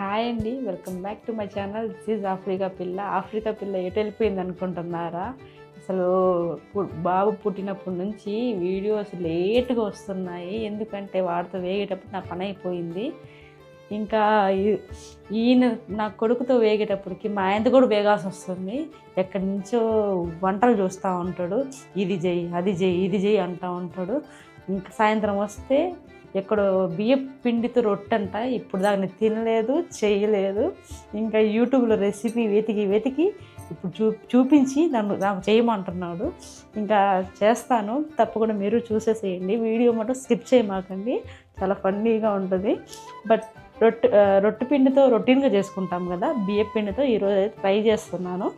Hi అండి welcome back to my channel. This is Africa పిల్ల. Africa పిల్ల ఎటు వెళ్ళిపోయింది అనుకుంటున్నారా? అసలు పు- బాబు పుట్టినప్పటి నుంచి వీడియోస్ లేట్గా వస్తున్నాయి. ఎందుకంటే వాడితో వేగేటప్పుడు నా పని అయిపోయింది. ఇంకా ఈయన నా కొడుకుతో వేగేటప్పటికి మా ఆయనతో కూడా వేగాల్సి వస్తుంది. ఎక్కడి నుంచో వంటలు చూస్తూ ఉంటాడు. ఇది చేయి అది చేయి ఇది చేయి అంటూ ఉంటాడు. ఇంకా సాయంత్రం వస్తే ఎక్కడో బియ్య పిండితో రొట్టె అంట ఇప్పుడు దాన్ని తినలేదు చేయలేదు. ఇంకా యూట్యూబ్లో రెసిపీ వెతికి వెతికి ఇప్పుడు చూ చూపించి నన్ను నాకు చేయమంటున్నాడు. ఇంకా చేస్తాను. తప్పకుండా మీరు చూసేసేయండి. వీడియో మటం స్కిప్ చేయమాకండి. చాలా ఫన్నీగా ఉంటుంది. బట్ రొట్టె రొట్టె పిండితో రొటీన్గా చేసుకుంటాం కదా బియ్య పిండితో ఈరోజు అయితే ట్రై చేస్తున్నాను.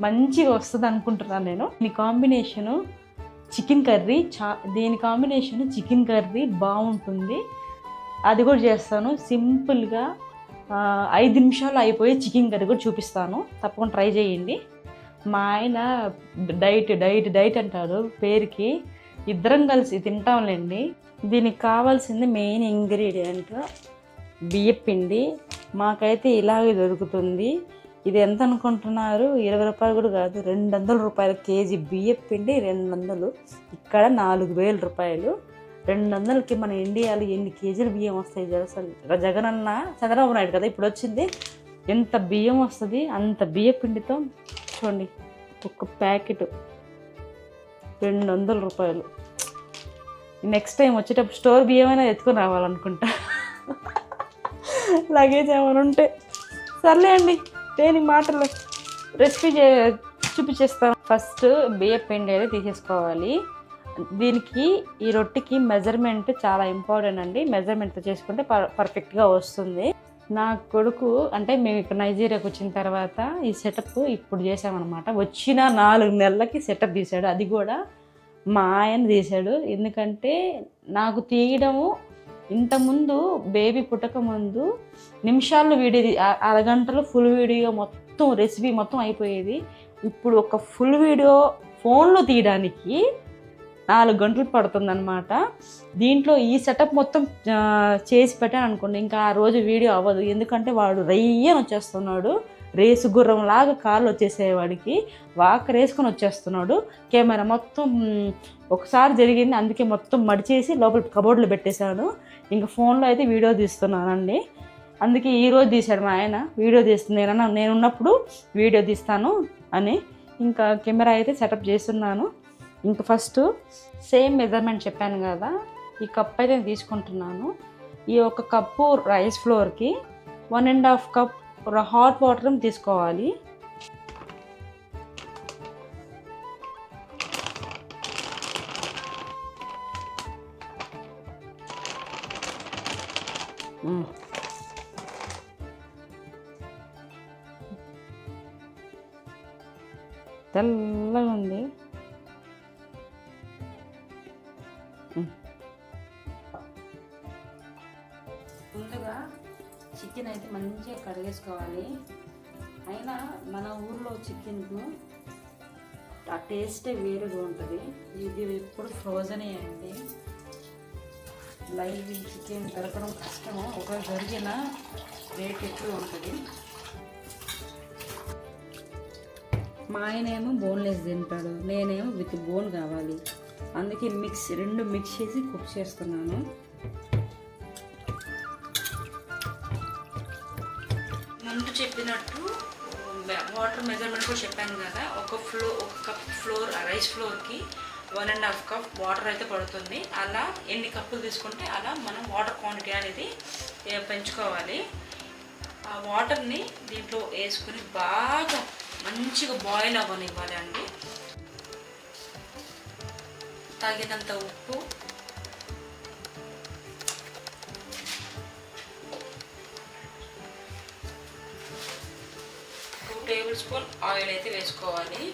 మంచిగా వస్తుంది అనుకుంటున్నాను నేను. ఈ కాంబినేషను చికెన్ కర్రీ చా దీని కాంబినేషన్ చికెన్ కర్రీ బాగుంటుంది. అది కూడా చేస్తాను. సింపుల్గా ఐదు నిమిషాలు అయిపోయి చికెన్ కర్రీ కూడా చూపిస్తాను. తప్పకుండా ట్రై చేయండి. మా ఆయన డైట్ డైట్ డైట్ అంటారు పేరుకి ఇద్దరం కలిసి తింటాంలేండి. దీనికి కావాల్సింది మెయిన్ ఇంగ్రీడియంట్ బియ్యపిండి. మాకైతే ఇలాగే దొరుకుతుంది. ఇది ఎంత అనుకుంటున్నారు? ఇరవై రూపాయలు కూడా కాదు రెండు వందల రూపాయలు కేజీ బియ్యం పిండి రెండు వందలు ఇక్కడ నాలుగు వేల రూపాయలు. రెండు వందలకి మన ఇండియాలో ఎన్ని కేజీలు బియ్యం వస్తాయి తెలుసా జగన్ అన్న చంద్రబాబు నాయుడు కదా ఇప్పుడు వచ్చింది. ఎంత బియ్యం వస్తుంది అంత బియ్య పిండితో చూడండి. ఒక ప్యాకెట్ రెండు వందల రూపాయలు. నెక్స్ట్ టైం వచ్చేటప్పుడు స్టోర్ బియ్యం అయినా ఎత్తుకొని రావాలనుకుంటా. లగేజ్ ఏమైనా ఉంటే. సర్లే అండి. దేని మాటలు రెసిపీ చే చూపించేస్తాను ఫస్ట్ బియ్య పిండి అయితే తీసేసుకోవాలి. దీనికి ఈ రొట్టెకి మెజర్మెంట్ చాలా ఇంపార్టెంట్ అండి. మెజర్మెంట్ చేసుకుంటే పర్ పర్ఫెక్ట్గా వస్తుంది. నా కొడుకు అంటే మేము ఇక్కడ నైజీరియాకి వచ్చిన తర్వాత ఈ సెటప్ ఇప్పుడు చేసామన్నమాట వచ్చిన నాలుగు నెలలకి సెటప్ తీశాడు. అది కూడా మా ఆయన తీశాడు. ఎందుకంటే నాకు తీయడము ఇంతకుముందు బేబీ పుట్టక ముందు నిమిషాల్లో వీడియో అరగంటలో ఫుల్ వీడియో మొత్తం రెసిపీ మొత్తం అయిపోయేది. ఇప్పుడు ఒక ఫుల్ వీడియో ఫోన్లో తీయడానికి నాలుగు గంటలు పడుతుందన్నమాట. దీంట్లో ఈ సెటప్ మొత్తం చేసి పెట్టాను అనుకోండి ఇంకా ఆ రోజు వీడియో అవ్వదు. ఎందుకంటే వాడు రయ్యని వచ్చేస్తున్నాడు. రేసు గుర్రం లాగా వచ్చేసేవాడికి వాకర్ వేసుకొని వచ్చేస్తున్నాడు. కెమెరా మొత్తం ఒకసారి జరిగింది అందుకే మొత్తం మడిచేసి లోపల కబోర్డ్లో పెట్టేశాను. ఇంకా ఫోన్లో అయితే వీడియో తీస్తున్నానండి. అందుకే ఈరోజు తీశాడు మా ఆయన వీడియో తీస్తుంది నేను నేను ఉన్నప్పుడు వీడియో తీస్తాను అని ఇంకా కెమెరా అయితే సెటప్ చేస్తున్నాను. ఇంకా ఫస్ట్ సేమ్ మెజర్మెంట్ చెప్పాను కదా ఈ కప్ అయితే నేను తీసుకుంటున్నాను. ఈ ఒక కప్పు రైస్ ఫ్లోర్కి one and half cup hot water తీసుకోవాలి. Hmm. తెల్లగా ఉంది. చికెన్ అయితే మంచిగా కడిగేసుకోవాలి. అయినా మన ఊర్లో చికెన్కు ఆ టేస్టే వేరుగా ఉంటుంది. ఇది ఎప్పుడు ఫ్రోజనే అండి. లైవ్ చికెన్ దొరకడం కష్టము. ఒక దొరికిన రేట్ ఎక్కువ ఉంటుంది. మా ఆయనేమో బోన్లెస్ తింటాడు. నేనేమో విత్ బోన్ కావాలి. అందుకే మిక్స్ రెండు మిక్స్ చేసి కుక్ చేస్తున్నాను. ముందు చెప్పినట్టు వాటర్ మెజర్మెంట్ కూడా చెప్పాను కదా ఒక ఫ్లో ఒక కప్ ఫ్లోర్ రైస్ ఫ్లోర్కి one and half cup water అయితే పడుతుంది. అలా ఎన్ని కప్పులు తీసుకుంటే అలా మనం వాటర్ క్వాంటిటీ అనేది పెంచుకోవాలి. ఆ వాటర్ని దీంట్లో వేసుకుని బాగా మంచిగా బాయిల్ అవ్వనివ్వాలి అండి. తగినంత ఉప్పు టేబుల్ స్పూన్ ఆయిల్ అయితే వేసుకోవాలి.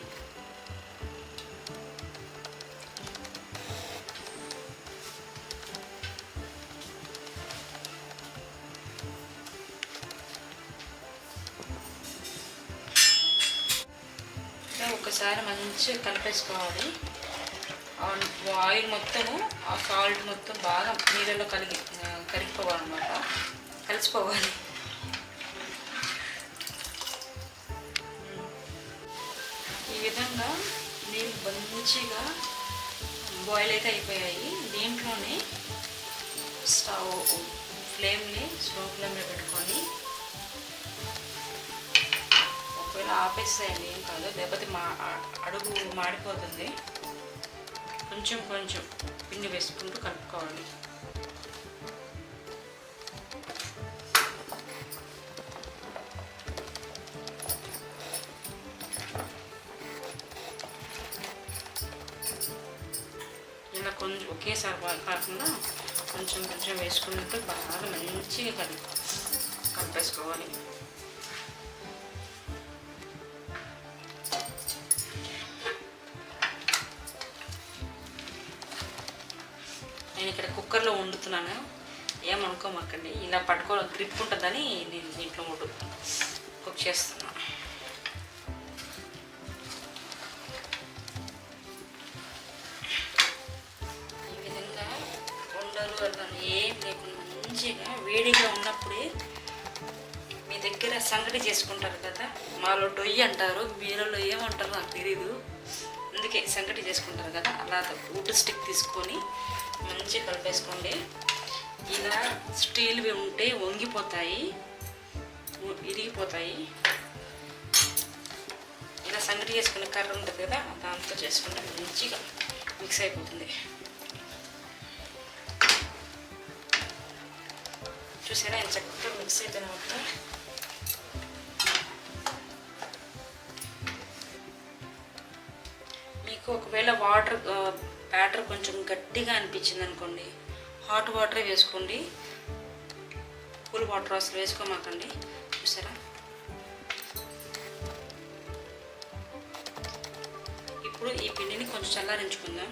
ఒకసారి మంచిగా కలిపేసుకోవాలి. ఆ ఆయిల్ మొత్తము ఆ సాల్ట్ మొత్తం బాగా నీళ్ళలో కలిగి కలిగిపోవాలన్నమాట కరిగిపోవాలన్నమాట. కలిసిపోవాలి. మంచిగా బాయిల్ అయితే అయిపోయాయి. దీంట్లోనే స్టవ్ ఫ్లేమ్ని స్లో ఫ్లేమ్లో పెట్టుకొని ఒకవేళ ఆపేస్తాయండి ఏం కాదు. లేకపోతే మా అడుగు మాడిపోతుంది. కొంచెం కొంచెం పిండి వేసుకుంటూ కలుపుకోవాలి. ఒకేసారి కాకుండా కొంచెం కొంచెం వేసుకుంటూ బాగా మంచిగా కలిపి కలిపేసుకోవాలి నేను ఇక్కడ కుక్కర్లో వండుతున్నాను. ఏమనుకోమాకండి ఇలా పట్టుకో గ్రిప్ ఉంటుందని నేను దీంట్లో వండు కుక్ చేస్తున్నాను మంచిగా వేడిగా ఉన్నప్పుడే మీ దగ్గర సంగటి చేసుకుంటారు కదా మాలో డొయ్యి అంటారు మీరలో ఏమంటారు నాకు తెలీదు. అందుకే సంగటి చేసుకుంటారు కదా అలా వుడ్ స్టిక్ తీసుకొని మంచిగా కలిపేసుకోండి. ఇలా స్టీల్వి ఉంటే వంగిపోతాయి విరిగిపోతాయి. ఇలా సంగటి చేసుకునే కర్ర ఉంటుంది కదా దాంతో చేసుకుంటే మంచిగా మిక్స్ అయిపోతుంది. చూసారా? ఎంత చక్కగా మిక్స్ అయిపోయిన మొత్తం. మీకు ఒకవేళ వాటర్ బ్యాటర్ కొంచెం గట్టిగా అనిపించింది అనుకోండి హాట్ వాటరే వేసుకోండి. కూల్ వాటర్ అసలు వేసుకోమాకండి. చూసారా? ఇప్పుడు ఈ పిండిని కొంచెం చల్లారించుకుందాం.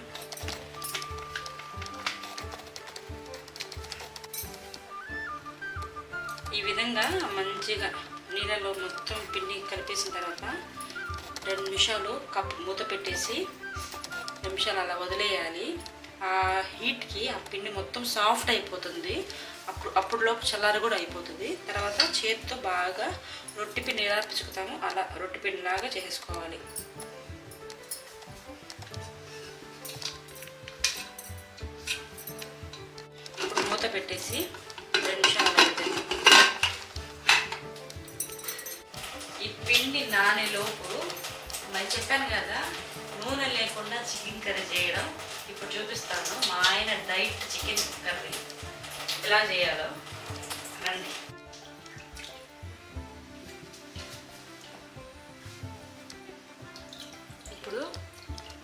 విధంగా మంచిగా నీళ్ళలో మొత్తం పిండి కలిపేసిన తర్వాత రెండు నిమిషాలు కప్ మూత పెట్టేసి నిమిషాలు అలా వదిలేయాలి. ఆ హీట్కి ఆ పిండి మొత్తం సాఫ్ట్ అయిపోతుంది. అప్పుడు అప్పుడులోపు చల్లారి కూడా అయిపోతుంది. తర్వాత చేతితో బాగా రొట్టె పిండి ఎలా పిసుకుతామో అలా రొట్టె పిండి లాగా చేసుకోవాలి. ఇప్పుడు మూత పెట్టేసి పిండి నానేలోపు మరి చెప్పాను కదా నూనె లేకుండా చికెన్ కర్రీ చేయడం. ఇప్పుడు చూపిస్తాను. మా ఆయన డైట్ చికెన్ కర్రీ ఎలా చేయాలో. రండి. ఇప్పుడు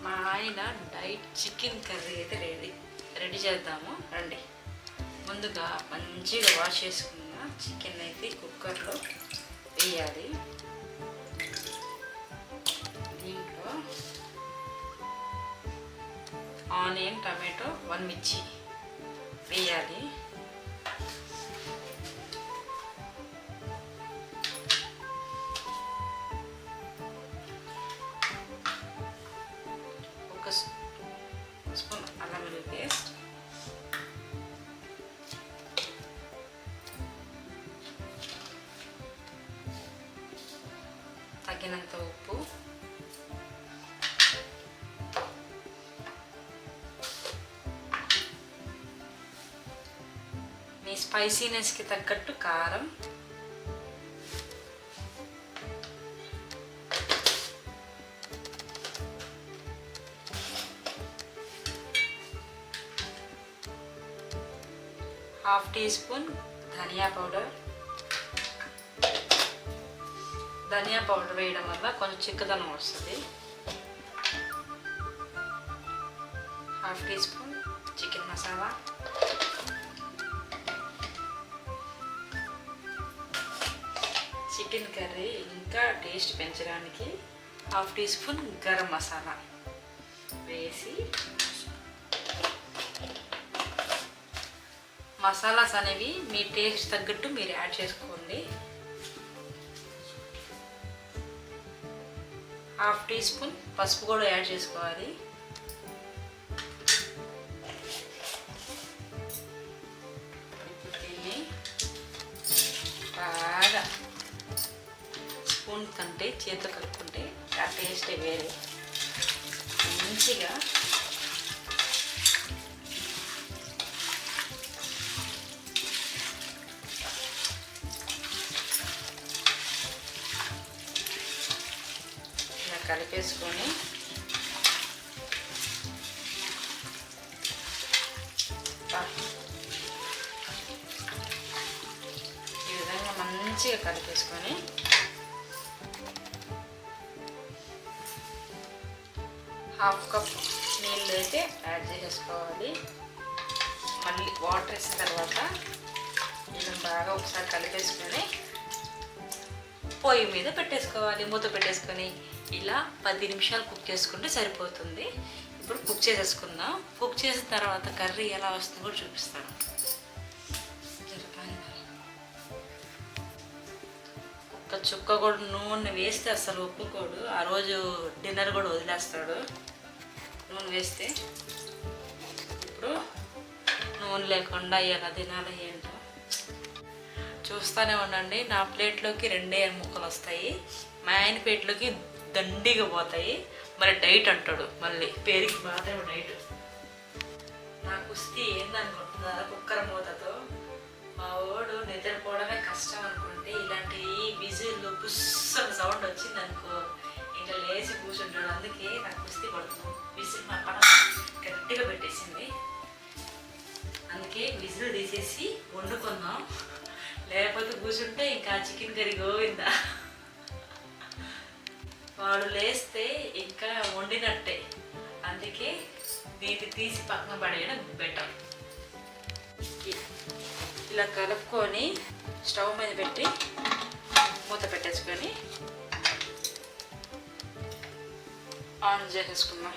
మా ఆయన డైట్ చికెన్ కర్రీ అయితే రెడీ రెడీ చేద్దాము. రండి. ముందుగా మంచిగా వాష్ చేసుకున్న చికెన్ అయితే కుక్కర్లో వేయాలి. ఆనియన్ టమాటో వన్ మిర్చి వేయాలి. ఒక స్పూన్ అల్లం వెల్లుల్లి పేస్ట్. తగినంత ఉప్పు స్పైసీనెస్కి తగ్గట్టు కారం. Half teaspoon dhania powder. Dhania powder వేయడం వల్ల కొంచెం చిక్కదనం వస్తుంది. Half teaspoon chicken masala. Chicken curry ఇంకా టేస్ట్ పెంచడానికి half teaspoon garam masala వేసి మసాలాస్ అనేవి మీ టేస్ట్ తగ్గట్టు మీరు యాడ్ చేసుకోండి. హాఫ్ టీ స్పూన్ పసుపు కూడా యాడ్ చేసుకోవాలి. చేతితో కలుపుకుంటే ఆ టేస్ట్ వేరే. మంచిగా ఇలా కలిపేసుకొని ఈ విధంగా మంచిగా కలిపేసుకొని హాఫ్ కప్ నీళ్ళు అయితే యాడ్ చేసేసుకోవాలి. మళ్ళీ వాటర్ వేసిన తర్వాత ఇది బాగా ఒకసారి కలిపేసుకొని పొయ్యి మీద పెట్టేసుకోవాలి. మూత పెట్టేసుకొని ఇలా పది నిమిషాలు కుక్ చేసుకుంటే సరిపోతుంది. ఇప్పుడు కుక్ చేసేసుకుందాం. కుక్ చేసిన తర్వాత కర్రీ ఎలా వస్తుందో కూడా చూపిస్తాను. ఒక్క చుక్క కూడా నూనె వేస్తే అసలు ఒప్పుకోడు. ఆ రోజు డిన్నర్ కూడా వదిలేస్తాడు. నూనె వేస్తే ఇప్పుడు నూనె లేకుండా ఎలా తినాలి ఏంటో. చూస్తూనే ఉండండి నా ప్లేట్లోకి రెండే ముక్కలు వస్తాయి. మా ఆయన ప్లేట్లోకి దండిగా పోతాయి. మరి డైట్ అంటాడు మళ్ళీ. పేరుకి మాత్రమే డైట్. నా కుస్తీ ఏందనుకుంటున్నారా కుక్కర మూతతో. మా వాడు నిద్రపోవడమే కష్టం అనుకుంటే ఇలాంటి విజిల్ బుస్సన సౌండ్ వచ్చింది అనుకో ఇంకా లేచి కూర్చుంటాడు అందుకే నాకు కుస్తీ పడుతుంది. విసిల్ మా పడ గట్టిగా పెట్టేసింది. అందుకే విజిల్ తీసేసి వండుకుందాం. లేకపోతే కూర్చుంటే ఇంకా చికెన్ కర్రీ గోవిందా. వాడు లేస్తే ఇంకా వండినట్టే. అందుకే దీన్ని తీసి పక్కన పడేయడం బెటర్. ఇలా కలుపుకొని స్టవ్ మీద పెట్టి మూత పెట్టేసుకొని ఆన్ చేసేసుకుందాం.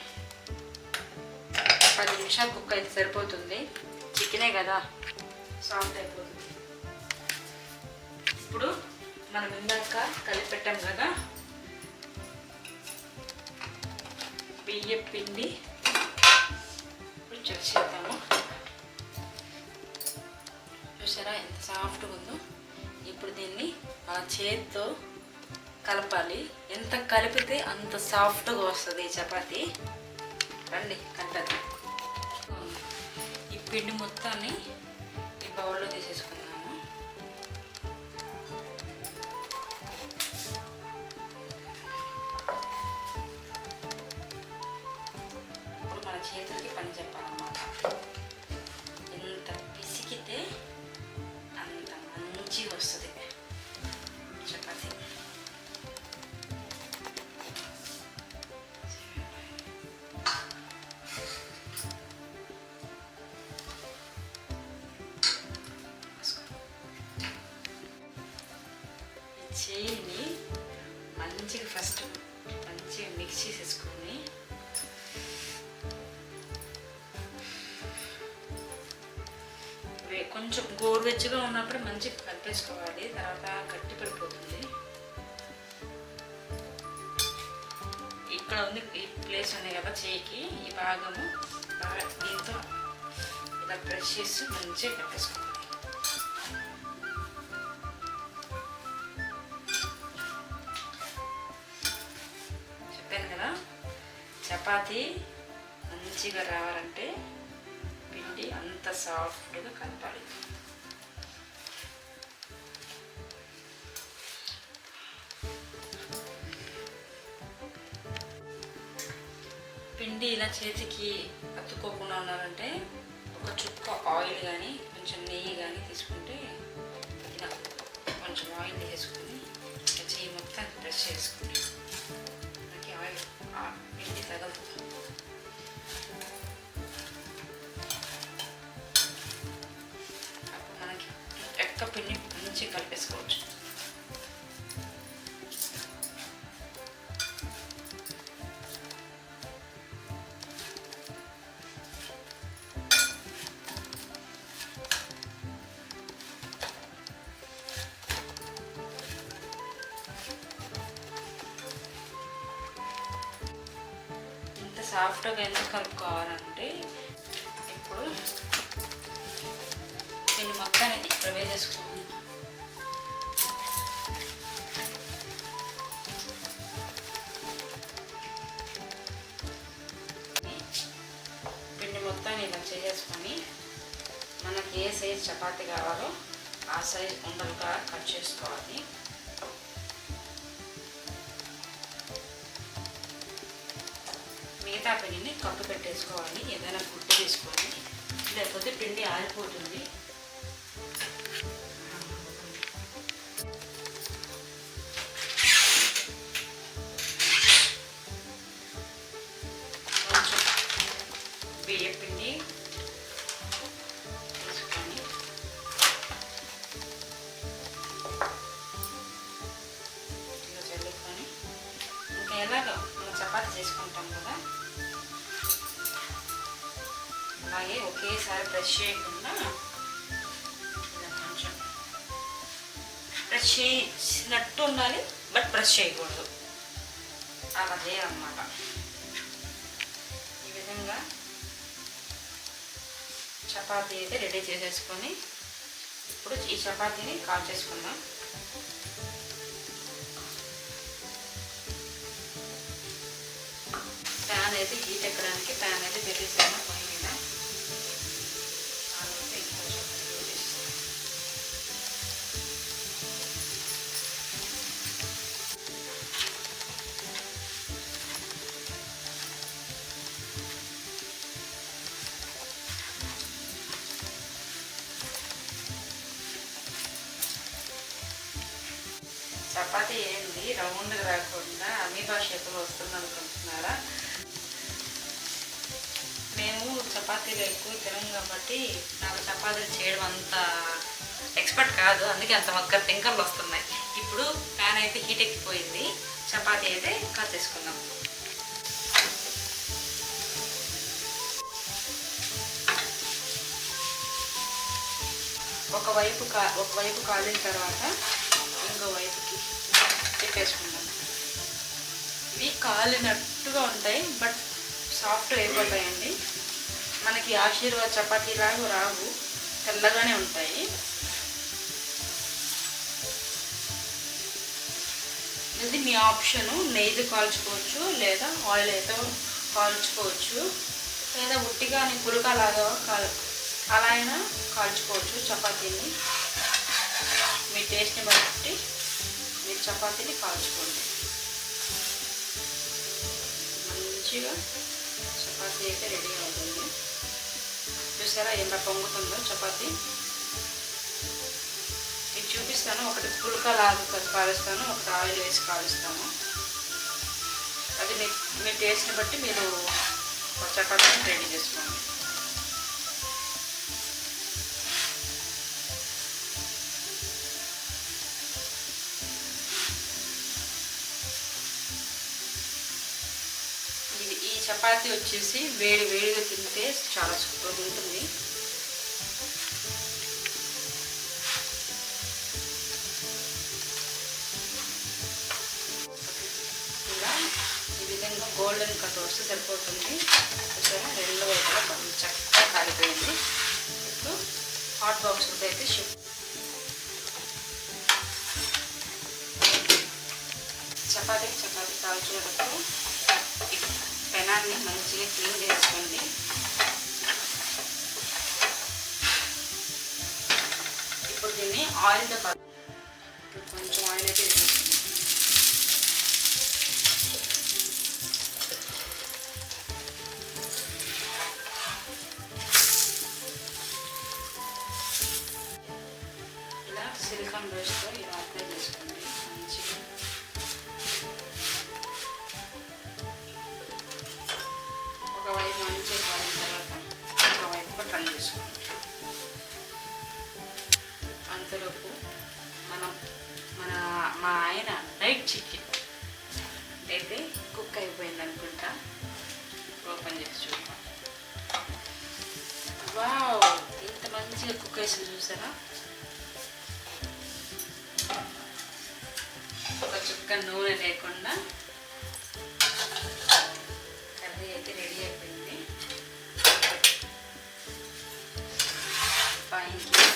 పది నిమిషాలు కుక్ అయితే సరిపోతుంది. చికెనే కదా. సాఫ్ట్ అయిపోతుంది. ఇప్పుడు మనం ఇందాక కలిపి పెట్టాం కదా. బియ్య పిండి. ఇప్పుడు చెక్ చేద్దాము. చూసారా ఎంత సాఫ్ట్గా ఉందో? ఇప్పుడు దీన్ని ఆ చేతితో కలపాలి. ఎంత కలిపితే అంత సాఫ్ట్గా వస్తుంది ఈ చపాతి. రండి కంటది ఈ పిండి మొత్తాన్ని ఈ బౌల్లో తీసేసుకుందాము కొంచెం గోరువెచ్చగా ఉన్నప్పుడు మంచిగా కలిపేసుకోవాలి తర్వాత గట్టి పడిపోతుంది. ఇక్కడ ఉంది ఈ ప్లేస్ ఉంది కదా చేయికి ఈ భాగము. బాగా దీంతో ఇలా బ్రష్ చేసి మంచిగా కట్టేసుకోవాలి చెప్పాను కదా చపాతి మంచిగా రావాలంటే పిండి అంత సాఫ్ట్గా కలపాలి. ఇలా చేతికి అతుక్కోకుండా ఉండాలంటే ఒక చుక్క ఆయిల్ కానీ కొంచెం నెయ్యి కానీ తీసుకుంటే ఇలా కొంచెం ఆయిల్ వేసుకొని చెయ్యి మొత్తం బ్రష్ చేసుకుంటే మనకి ఆయిల్ ఆ తగలుతుంది అప్పుడు మనకి ఎక్క పిండి మంచిగా కలిపేసుకోవచ్చు. సాఫ్ట్గా ఎందుకు కలుపుకోవాలంటే ఇప్పుడు దీన్ని మొత్తానికి ప్రవేశేసుకుందాం పిండి మొత్తాన్ని ఇలా చేసేసుకొని మనకి ఏ సైజ్ చపాతి కావాలో ఆ సైజ్ ఉండలుగా కట్ చేసుకోవాలి. మిగతా పిండిని కప్పు పెట్టేసుకోవాలి. ఏదైనా గుడ్డు తీసుకొని లేకపోతే పిండి ఆరిపోతుంది. చపాతీ అయితే రెడీ చేసేసుకొని ఇప్పుడు ఈ చపాతీని కాల్ చేసుకుందాం. ప్యాన్ అయితే హీట్ ఎక్కడానికి ప్యాన్ అయితే పెట్టేసాము చపాతీలు ఎక్కువ తినం కాబట్టి నాకు చపాతీలు చేయడం అంత ఎక్స్పర్ట్ కాదు. అందుకే అంత మొక్క టింకర్లు వస్తున్నాయి. ఇప్పుడు ప్యాన్ అయితే హీట్ ఎక్కిపోయింది. చపాతీ అయితే కాచేసుకుందాం ఒకవైపు కా ఒకవైపు కాలిన తర్వాత ఇంకో వైపుకి తిప్పేసుకుందాం. ఇవి కాలినట్టుగా ఉంటాయి బట్ సాఫ్ట్ అయిపోతాయండి. మనకి ఆశీర్వాద్ చపాతీ లాగా రావు తెల్లగానే ఉంటాయి. ఇది మీ ఆప్షను నెయ్యి కాల్చుకోవచ్చు లేదా ఆయిల్ అయితే కాల్చుకోవచ్చు లేదా ఉట్టిగా పులుక కాల్ అలా అయినా కాల్చుకోవచ్చు చపాతీని. మీ టేస్ట్ని బట్టి మీరు చపాతీని కాల్చుకోండి. మంచిగా చపాతీ అయితే రెడీ అవుతుంది. చూసారా? ఎంత పొంగుతుందో చపాతి. మీకు చూపిస్తాను. ఒకటి పుల్క లాగా కాలుస్తాను ఒకటి ఆయిల్ వేసి కాలుస్తాము అది మీ మీ టేస్ట్ని బట్టి మీరు చపాతీని రెడీ చేసుకోండి చపాతీ వచ్చేసి వేడి వేడిగా తింటే చాలా సూపర్గా ఉంటుంది. ఇలా ఈ విధంగా గోల్డెన్ కలర్ వస్తే సరిపోతుంది. చూసారా? రెండు వైపులా చక్కగా కాలిపోయింది. ఇప్పుడు హాట్ బాక్స్ అయితే షిఫ్ట్ చపాతీ చపాతీ కాల్చుకున్నప్పుడు పెనాన్ని మంచిగా క్లీన్ చేసుకోండి ఇప్పుడు దీన్ని ఆయిల్తో కలు ఇప్పుడు కొంచెం ఆయిల్ అయితే వేసేస్తుంది ఇలా సిలికాన్ బ్రష్తో మా ఆయన నైట్ చికెన్. అయితే కుక్ అయిపోయింది అనుకుంటా. ఓపెన్ చేసి చూద్దాం. వావ్ ఇంత మంచిగా కుక్ వేసి చూసారా? ఒక చుక్క నూనె లేకుండా కర్రీ అయితే రెడీ అయిపోయింది. పైకి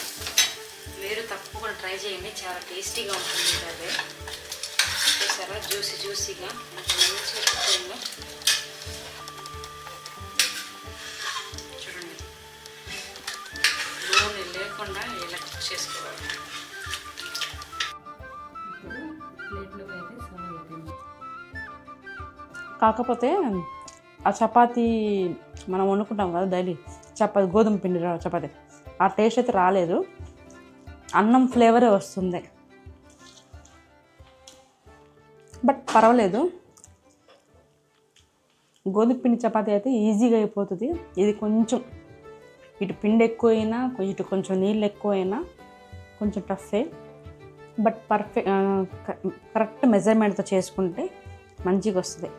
మీరు తప్పకుండా ట్రై చేయండి. చాలా టేస్టీగా ఉంటుంది కర్రీ. జ్యూసీగా మంచిగా కుక్ చూడండి నూనె లేకుండా ఇలా కుక్ చేసుకోవాలి కాకపోతే ఆ చపాతీ మనం వండుకుంటాం కదా డైలీ. చపాతి గోధుమ పిండి చపాతి. ఆ టేస్ట్ అయితే రాలేదు. అన్నం ఫ్లేవరే వస్తుంది. పర్వాలేదు. గోధుమ పిండి అయితే ఈజీగా అయిపోతుంది. ఇది కొంచెం ఇటు పిండి ఎక్కువైనా ఇటు కొంచెం నీళ్ళు ఎక్కువైనా కొంచెం టఫే. బట్ పర్ఫెక్ట్ కరెక్ట్ మెజర్మెంట్తో చేసుకుంటే మంచిగా వస్తుంది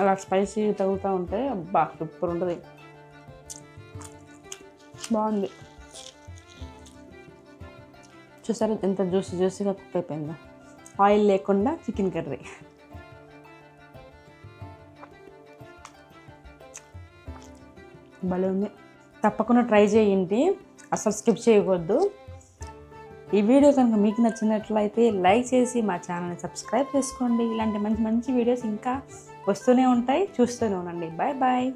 అలా స్పైసీ తగులుతూ ఉంటే అబ్బా సూపర్ ఉంటుంది. బాగుంది. చూసారా ఎంత జ్యూసీ జ్యూసీగా కుక్ అయిపోయిందో ఆయిల్ లేకుండా చికెన్ కర్రీ. భలే ఉంది. తప్పకుండా ట్రై చేయండి. అసలు స్కిప్ చేయకూడదు ఈ వీడియో కనుక మీకు నచ్చినట్లయితే లైక్ చేసి మా ఛానల్ని సబ్స్క్రైబ్ చేసుకోండి. ఇలాంటి మంచి మంచి వీడియోస్ ఇంకా వస్తూనే ఉంటాయి చూస్తూనే ఉండండి. Bye bye.